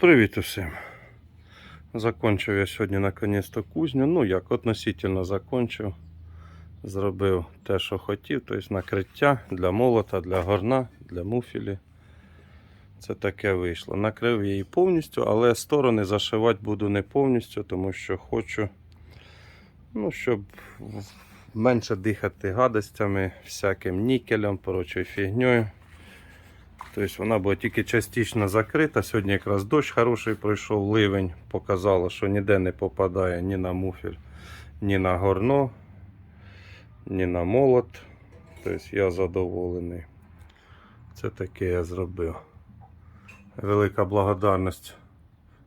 Привіт усім. Закончив я сьогодні наконець-то кузню. Ну як, относительно закончив. Зробив те, що хотів, тобто накриття для молота, для горна, для муфілі. Це таке вийшло. Накрив її повністю, але сторони зашивати буду не повністю, тому що хочу, ну, щоб менше дихати гадостями, всяким нікелем, прочою фігньою. Тобто вона була тільки частично закрита. Сьогодні якраз дощ хороший пройшов, ливень показало, що ніде не попадає ні на муфель, ні на горно, ні на молот. Тобто я задоволений. Це таке я зробив. Велика благодарність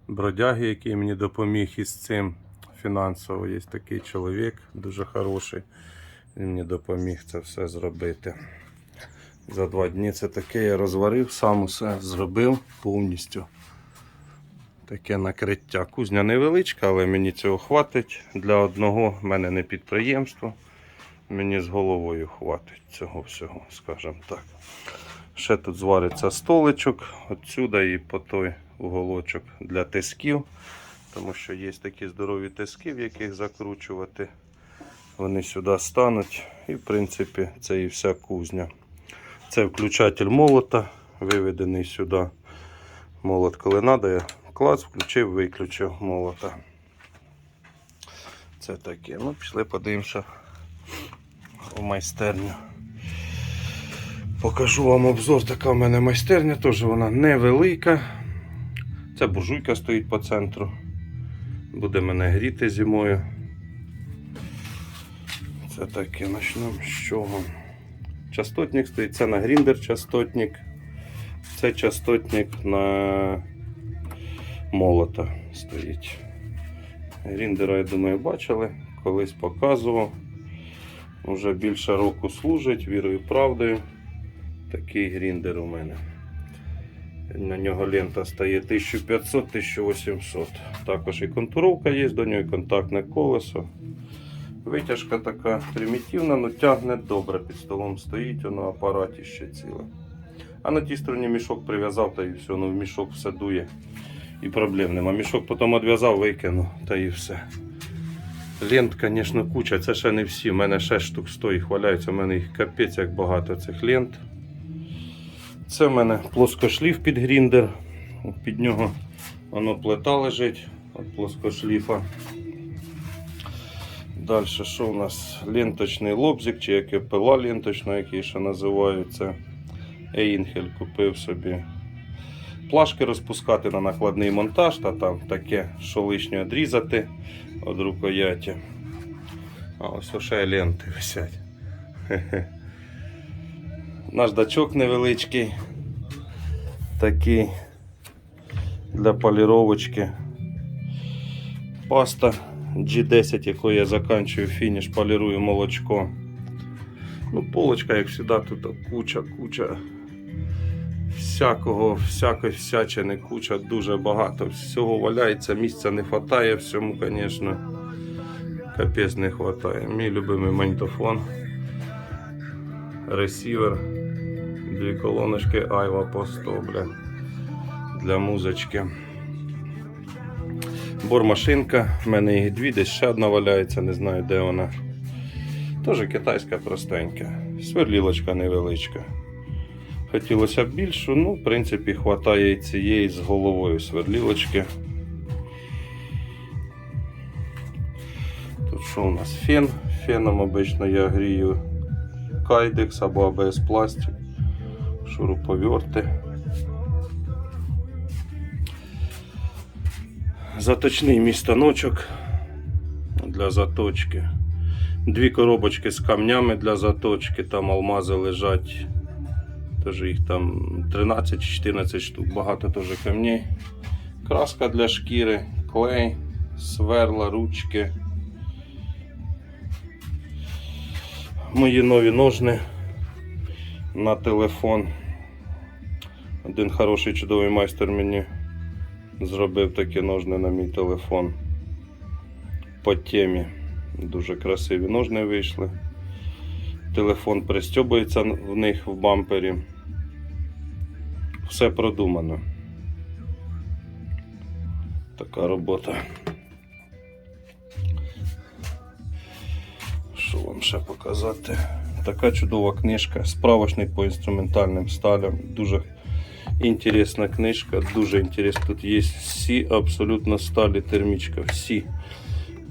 бродяги, який мені допоміг із цим фінансово. Є такий чоловік, дуже хороший. Він мені допоміг це все зробити. За два дні це таке я розварив, сам усе зробив повністю. Таке накриття. Кузня невеличка, але мені цього хватить. Для одного в мене не підприємство. Мені з головою хватить цього всього, скажімо так. Ще тут звариться столичок отсюди і по той уголочок для тисків. Тому що є такі здорові тиски, в яких закручувати. Вони сюди стануть. І в принципі це і вся кузня. Це включатель молота, виведений сюди. Молот, коли треба, я клас, включив, виключив молота. Це таке. Ну, пішли подивимося у майстерню. Покажу вам обзор. Така в мене майстерня, теж вона невелика. Це буржуйка стоїть по центру. Буде мене гріти зимою. Це таке, почнемо з чого. Частотник стоїть, це на гріндер частотник. Це частотник на молота стоїть. Гріндера, я думаю, бачили, колись показував. Уже більше року служить, вірою і правдою. Такий гріндер у мене. На нього лента стає 1500-1800. Також і контуровка є, до нього і контактне колесо. Витяжка така примітивна, але тягне добре. Під столом стоїть, воно апараті ще ціле. А на тій стороні мішок прив'язав та і все, ну в мішок все дує. І проблем нема. Мішок потім відв'язав, викинув та і все. Лент, звісно, куча, це ще не всі. У мене 6 штук стоїть, хваляються, у мене їх капець як багато цих лент. Це в мене плоскошліф під гріндер. Під нього воно плита лежить від плоскошліфа. Далі, що у нас? Ленточний лобзик, чи як пила ленточна, який ще називається. Ейнгель купив собі. Плашки розпускати на накладний монтаж, та там таке, що лишнє відрізати від рукояті. А ось ще ленти висять. Хе-хе. Наждачок невеличкий. Такий для поліровочки. Паста G10, якою я заканчую фініш, полірую молочко. Ну, полочка, як завжди, тут куча, куча всякого, всякої всячини, куча, дуже багато. Всього валяється, місця не вистачає, всьому, звісно, капець не вистачає. Мій любимий магнітофон, ресівер, дві колоночки Айва по 100, бля, для музички. Бормашинка, в мене їх дві, десь ще одна валяється, не знаю де вона. Теж китайська простенька. Сверлілочка невеличка. Хотілося б більшу, ну, в принципі, хватає і цієї з головою сверлілочки. Тут що у нас фен? Феном обично я грію кайдекс або АБС пластик, шуруповерти. Заточний мій станочок для заточки. Дві коробочки з камнями для заточки, там алмази лежать. Тож їх там 13-14 штук, багато теж камней. Краска для шкіри, клей, сверла, ручки. Мої нові ножни на телефон. Один хороший чудовий майстер мені зробив такі ножни на мій телефон по темі. Дуже красиві ножни вийшли. Телефон пристьобується в них в бампері. Все продумано. Така робота. Що вам ще показати? Така чудова книжка. Справочник по інструментальним сталям. Дуже інтересна книжка, дуже інтересна. Тут є всі абсолютно сталі термічка. Всі.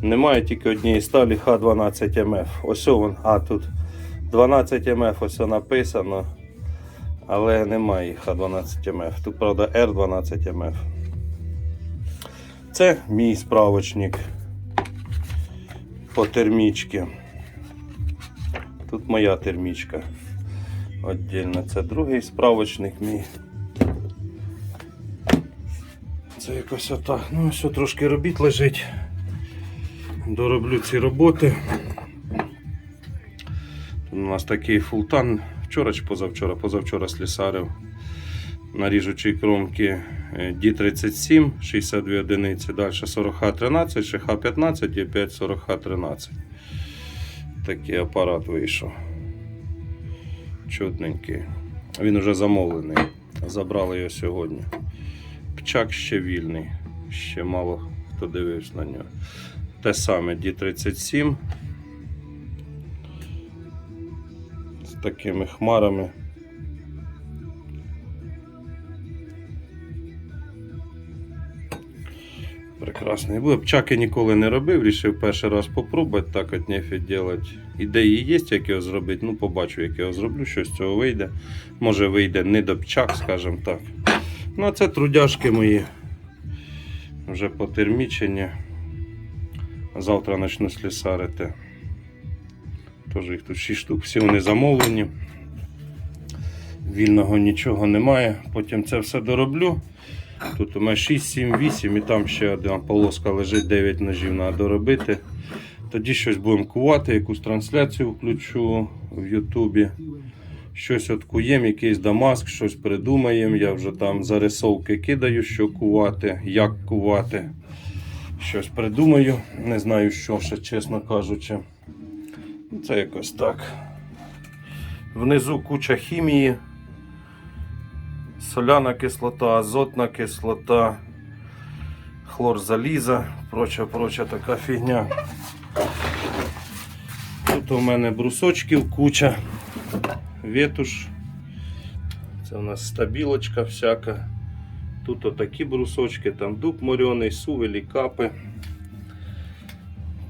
Немає тільки однієї сталі Х12МФ. Ось он, а тут 12МФ ось написано. Але немає Х12МФ. Тут, правда, R12МФ. Це мій справочник по термічці. Тут моя термічка. Отдільно. Це другий справочник мій. Це якось отак. Ну, от трошки робіт лежить. Дороблю ці роботи. Тут у нас такий фултан. Вчора чи позавчора, позавчора слісарив на ріжучій кромки е, D37, 62 одиниці, далі 40Х13, ще Х15 і опять 40Х13. Такий апарат вийшов. Чудненький. Він вже замовлений. Забрали його сьогодні. Пчак ще вільний. Ще мало хто дивився на нього. Те саме D37. З такими хмарами. Прекрасний. Пчаки ніколи не робив, рішив перший раз попробувати, так от нефіг делать. Ідеї є, як його зробити. Ну, побачу, як його зроблю, що з цього вийде. Може вийде не до пчак, скажімо так. Ну, це трудяшки мої. Вже потермічені. Завтра почну слісарити. Тож їх тут 6 штук, всі вони замовлені. Вільного нічого немає. Потім це все дороблю. Тут у мене 6, 7, 8 і там ще одна полоска лежить, 9 ножів треба доробити. Тоді щось будемо кувати, якусь трансляцію включу в Ютубі. Щось от куємо, якийсь Дамаск, щось придумаємо. Я вже там зарисовки кидаю, що кувати, як кувати. Щось придумаю. Не знаю, що ще, чесно кажучи. Це якось так. Внизу куча хімії. Соляна кислота, азотна кислота, хлор заліза, проча, проча така фігня. Тут у мене брусочків куча, ветуш. Це у нас стабілочка всяка. Тут отакі брусочки, там дуб морьоний, сувелі, капи.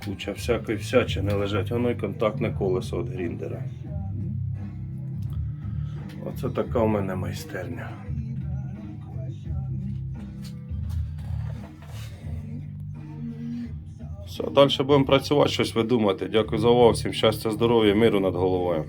Куча всякої всячини лежать. Воно і контактне колесо від гріндера. Оце така у мене майстерня. Все, далі будемо працювати, щось видумати. Дякую за увагу, всім щастя, здоров'я, миру над головою.